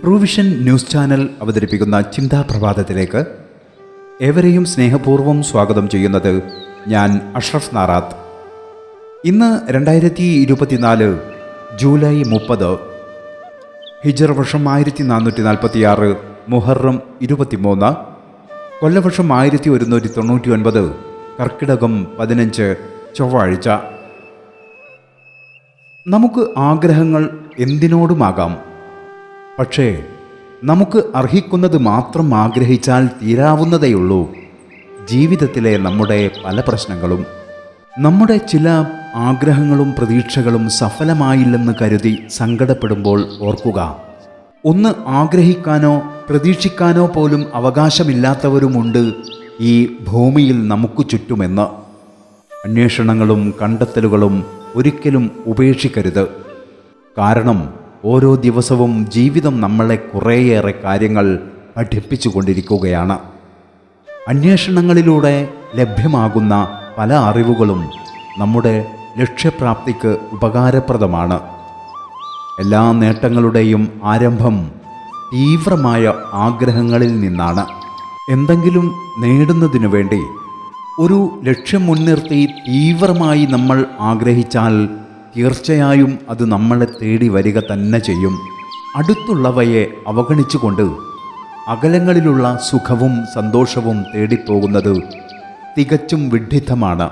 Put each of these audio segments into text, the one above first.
Truevision news channel അവതരിപ്പിക്കുന്ന ചിന്താ പ്രഭാതത്തിലേക്ക് ഏവരെയും സ്നേഹപൂർവം സ്വാഗതം ചെയ്യുന്നത് ഞാൻ അഷ്റഫ് നാറാത്ത്. ഇന്ന് രണ്ടായിരത്തി ഇരുപത്തിനാല് ജൂലൈ മുപ്പത് ഹിജർ വർഷം ആയിരത്തി നാനൂറ്റി നാൽപ്പത്തിയാറ് മുഹറം ഇരുപത്തിമൂന്ന് കൊല്ലവർഷം ആയിരത്തി ഒരുന്നൂറ്റി തൊണ്ണൂറ്റി ഒൻപത് കർക്കിടകം പതിനഞ്ച് ചൊവ്വാഴ്ച. നമുക്ക് ആഗ്രഹങ്ങൾ എന്തിനോടുമാകാം? പക്ഷേ നമുക്ക് അർഹിക്കുന്നത് മാത്രം ആഗ്രഹിച്ചാൽ തീരാവുന്നതേയുള്ളൂ. ജീവിതത്തിലെ നമ്മുടെ പല പ്രശ്നങ്ങളും നമ്മുടെ ചില ആഗ്രഹങ്ങളും പ്രതീക്ഷകളും സഫലമായില്ലെന്ന് കരുതി സങ്കടപ്പെടുമ്പോൾ ഓർക്കുക. ഒന്ന് ആഗ്രഹിക്കാനോ പ്രതീക്ഷിക്കാനോ പോലും അവകാശമില്ലാത്തവരുമുണ്ട് ഈ ഭൂമിയിൽ നമുക്ക് ചുറ്റുമെന്ന്. അന്വേഷണങ്ങളും കണ്ടെത്തലുകളും ഒരിക്കലും ഉപേക്ഷിക്കരുത്. കാരണം ഓരോ ദിവസവും ജീവിതം നമ്മളെ കുറേയേറെ കാര്യങ്ങൾ പഠിപ്പിച്ചുകൊണ്ടിരിക്കുകയാണ് അന്വേഷണങ്ങളിലൂടെ ലഭ്യമാകുന്ന പല അറിവുകളും നമ്മുടെ ലക്ഷ്യപ്രാപ്തിക്ക് ഉപകാരപ്രദമാണ്. എല്ലാ നേട്ടങ്ങളുടെയും ആരംഭം തീവ്രമായ ആഗ്രഹങ്ങളിൽ നിന്നാണ്. എന്തെങ്കിലും നേടുന്നതിനു വേണ്ടി ഒരു ലക്ഷ്യം മുൻനിർത്തി തീവ്രമായി നമ്മൾ ആഗ്രഹിച്ചാൽ തീർച്ചയായും അത് നമ്മളെ തേടി വരിക തന്നെ ചെയ്യും. അടുത്തുള്ളവയെ അവഗണിച്ചുകൊണ്ട് അകലങ്ങളിലുള്ള സുഖവും സന്തോഷവും തേടിപ്പോകുന്നത് തികച്ചും വിഡ്ഢിത്തമാണ്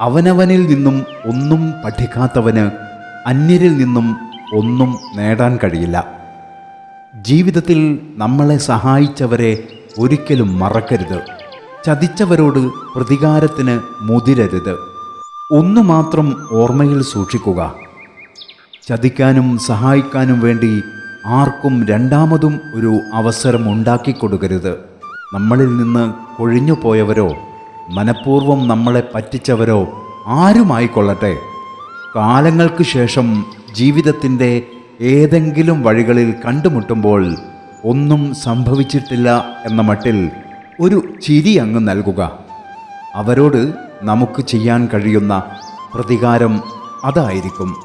അവനവനിൽ നിന്നും ഒന്നും പഠിക്കാത്തവന് അന്യരിൽ നിന്നും ഒന്നും നേടാൻ കഴിയില്ല. ജീവിതത്തിൽ നമ്മളെ സഹായിച്ചവരെ ഒരിക്കലും മറക്കരുത്. ചതിച്ചവരോട് പ്രതികാരത്തിന് മുതിരരുത്. ഒന്നു മാത്രം ഓർമ്മയിൽ സൂക്ഷിക്കുക. ചതിക്കാനും സഹായിക്കാനും വേണ്ടി ആർക്കും രണ്ടാമതും ഒരു അവസരം ഉണ്ടാക്കി കൊടുക്കരുത് നമ്മളിൽ നിന്ന് കൊഴിഞ്ഞു പോയവരോ മനഃപൂർവം നമ്മളെ പറ്റിച്ചവരോ ആരുമായിക്കൊള്ളട്ടെ കാലങ്ങൾക്ക് ശേഷം ജീവിതത്തിന്റെ ഏതെങ്കിലും വഴികളിൽ കണ്ടുമുട്ടുമ്പോൾ ഒന്നും സംഭവിച്ചിട്ടില്ല എന്ന മട്ടിൽ ഒരു ചിരി അങ്ങ് നൽകുക. അവരോട് നമുക്ക് ചെയ്യാൻ കഴിയുന്ന പ്രതികാരം അതായിരിക്കും.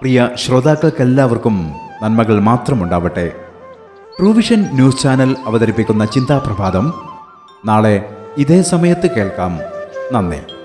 പ്രിയ ശ്രോതാക്കൾക്കെല്ലാവർക്കും നന്മകൾ മാത്രമുണ്ടാവട്ടെ. ട്രൂവിഷൻ ന്യൂസ് ചാനൽ അവതരിപ്പിക്കുന്ന ചിന്താപ്രഭാതം നാളെ ഇതേ സമയത്ത് കേൾക്കാം. നന്ദി.